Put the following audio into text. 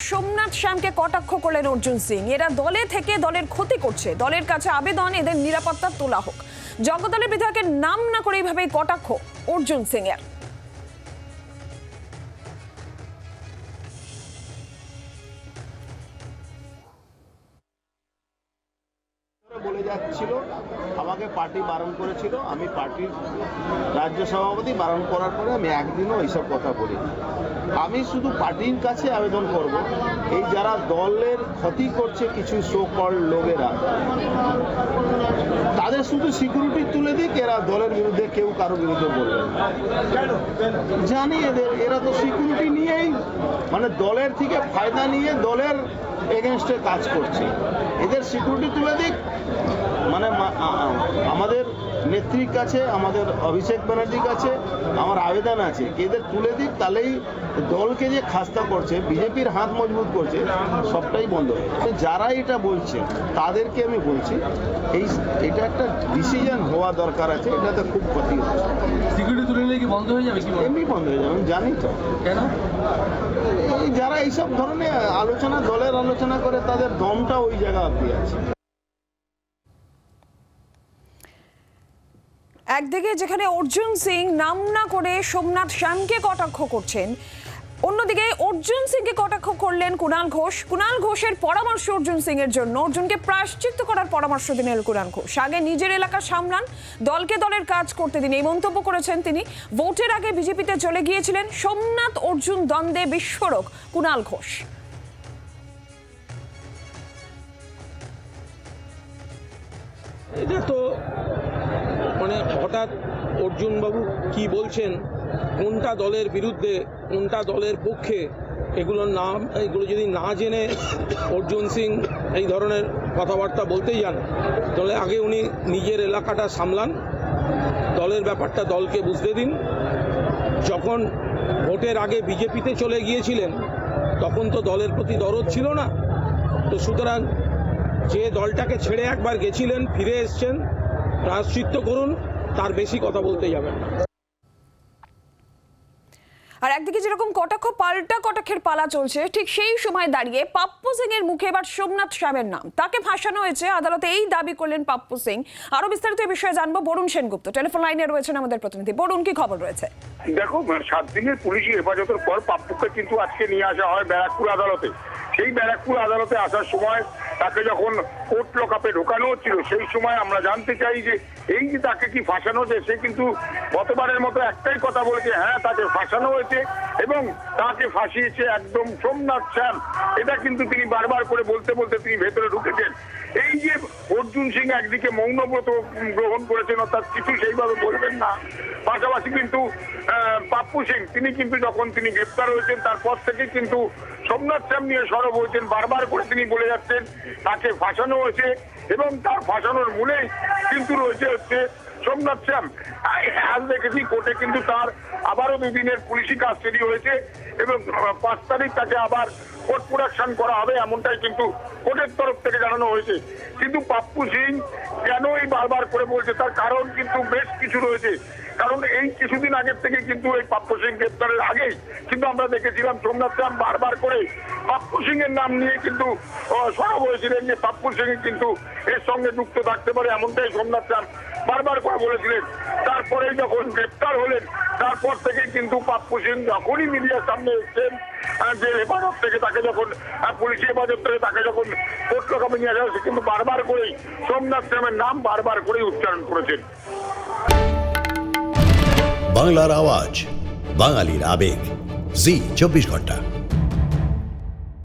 সোমনাথ শ্যামকে কটাক্ষ করলেন অর্জুন সিং। এরা দলে থেকে দলের ক্ষতি করছে। দলের কাছে আবেদন, এদের নিরাপত্তা তোলা হোক। জগদলের বিধায়কের নাম না করে এইভাবেই কটাক্ষ অর্জুন সিং এর যাচ্ছিল, আমাকে পার্টি বারণ করেছিল। আমি পার্টির রাজ্য সভাপতি বারণ করার পরে আমি একদিনও এইসব কথা বলি আমি শুধু পার্টির কাছে আবেদন করব, এই যারা দলের ক্ষতি করছে কিছু শো কল লোকেরা, তাদের শুধু সিকিউরিটি তুলে দিক, এরা দলের বিরুদ্ধে কেউ কারও বিরুদ্ধে বলবে জানি এদের, এরা তো সিকিউরিটি নিয়েই মানে দলের থেকে ফায়দা নিয়ে দলের এগেনস্টে কাজ করছে। এদের সিকিউরিটি তুলে দিক। মানে আমাদের নেত্রীর কাছে আমাদের অভিষেক ব্যানার্জির কাছে আমার আবেদন আছে। এদের তুলে দিক তাহলেই দলকে যে খাস্তা করছে বিজেপির হাত মজবুত করছে সবটাই বন্ধ। হয়ে। যারা এটা বলছে তাদেরকে আমি বলছি এই এটা একটা ডিসিশন হওয়া দরকার আছে এটাতে খুব ক্ষতি হচ্ছে। সিকিউরিটি তুলে নিলে কি বন্ধ হয়ে যাবে কি এমনি বন্ধ হয়ে যাবে আমি জানি তো। কেন? এই যারা এইসব ধরনের আলোচনা দলের আলোচনা করে তাদের দমটা ওই জায়গা অব্দি আছে। একদিকে যেখানে অর্জুন সিং নাম না করে সোমনাথ শ্যামকে কটাক্ষ করছেন, অন্যদিকে অর্জুন সিংকে কটাক্ষ করলেন কুণাল ঘোষ। কুণাল ঘোষের পরামর্শ অর্জুন সিং এর জন্য। অর্জুনকে প্রায়শ্চিত্ত করার পরামর্শ দিলেন কুণাল ঘোষ। আগে নিজের এলাকা সামলান, দলকে দলের কাজ করতে দিন। এই মন্তব্য করেছেন তিনি। ভোটের আগে বিজেপিতে চলে গিয়েছিলেন সোমনাথ অর্জুন দ্বন্দ্বে বিস্ফোরক কুণাল ঘোষ। এটা তো মানে হঠাৎ অর্জুনবাবু কি বলছেন? কোনটা দলের বিরুদ্ধে, কোনটা দলের পক্ষে? এগুলোর নাম, এগুলো যদি না জেনে অর্জুন সিং এই ধরনের কথাবার্তা বলতেই যান, তাহলে আগে উনি নিজের এলাকাটা সামলান, দলের ব্যাপারটা দলকে বুঝতে দিন। যখন ভোটের আগে বিজেপিতে চলে গিয়েছিলেন, তখন তো দলের প্রতি দরদ ছিল না। তো সুতরাং যে দলটাকে ছেড়ে একবার গেছিলেন, ফিরে এসছেন প্রায়শ্চিত্ত করুন তার বেশি কথা বলতে যাবেন না। আর একদিকে যেরকম কটাক্ষ পাল্টা কটাক্ষের পালা চলছে ঠিক সেই সময় দাঁড়িয়ে পাপ্পু সিং এর মুখে এবার সোমনাথ শ্যামের নাম। তাকে ফাঁসানো হয়েছে আদালতে এই দাবি করলেন পাপ্পু সিং। আরও বিস্তারিত এই বিষয়ে জানব বরুণ সেনগুপ্ত। টেলিফোন লাইনে রয়েছেন আমাদের প্রতিনিধি। বরুণ কি খবর রয়েছে? দেখো সাত দিনের পুলিশি হেফাজতের পর পাপ্পুকে কিন্তু আজকে নিয়ে আসা হয় ব্যারাকপুর আদালতে। সেই ব্যারাকপুর আদালতে আসার সময় তাকে যখন কোর্ট লকআপে ঢোকানো হচ্ছিল, সেই সময় আমরা জানতে চাই যে এই যে তাকে কি ফাঁসানো হয়েছে, সে কিন্তু গতবারের মতো একটাই কথা বলেছে হ্যাঁ তাকে ফাঁসানো হয়েছে এবং তাকে ফাঁসিয়েছে একদম সোমনাথ স্যার। এটা কিন্তু তিনি বারবার করে বলতে বলতে তিনি ভেতরে ঢুকেছেন। অর্জুন সিং একদিকে মৌনব্রত গ্রহণ করেছেন, অর্থাৎ কিছু সেইভাবে বলবেন না। পাশাপাশি কিন্তু পাপ্পু সিং, তিনি কিন্তু যখন তিনি গ্রেপ্তার হয়েছেন, তারপর থেকে কিন্তু সোমনাথ শ্যাম নিয়ে সরব হয়েছেন। বারবার করে তিনি বলে যাচ্ছেন, তাকে ফাঁসানো হয়েছে। এবং তার ফাঁসানোর মূলেই কিন্তু রয়েছে হচ্ছে সোমনাথ শ্যাম। আজ দেখেছি, কোর্টে কিন্তু তার আবারও দুদিনের পুলিশি কাস্টডি হয়েছে এবং পাঁচ তারিখ তাকে আবার কোর্ট প্রোডাকশন করা হবে এমনটাই কিন্তু কোর্টের তরফ থেকে জানানো হয়েছে। কিন্তু পাপ্পু সিং বারবার করে বলছে, তার কারণ কিন্তু বেশ কিছু রয়েছে। কারণ এই কিছুদিন আগের থেকে কিন্তু এই পাপ্পু সিং গ্রেপ্তারের আগেই কিন্তু আমরা দেখেছিলাম, সোমনাথ শ্যাম বারবার করে পাপ্পু সিং এর নাম নিয়ে কিন্তু সরব হয়েছিলেন যে পাপ্পু সিং কিন্তু এর সঙ্গে যুক্ত থাকতে পারে, এমনটাই সোমনাথ শ্যাম বারবার করে বলেছিলেন। তারপরে যখন গ্রেপ্তার হলেন, তারপর থেকে কিন্তু পাপ্পু সিং যখনই মিডিয়ার সামনে এসছেন যে হেফাজত থেকে তাকে যখন পুলিশি হেফাজত থেকে তাকে যখন কোর্ট লকআপে নিয়ে আসা হয়েছে, কিন্তু বারবার করেই সোমনাথ শ্যামের নাম বারবার করেই উচ্চারণ করেছেন। বাংলার আওয়াজ, বাঙালির আবেগ, জি, চব্বিশ ঘণ্টা।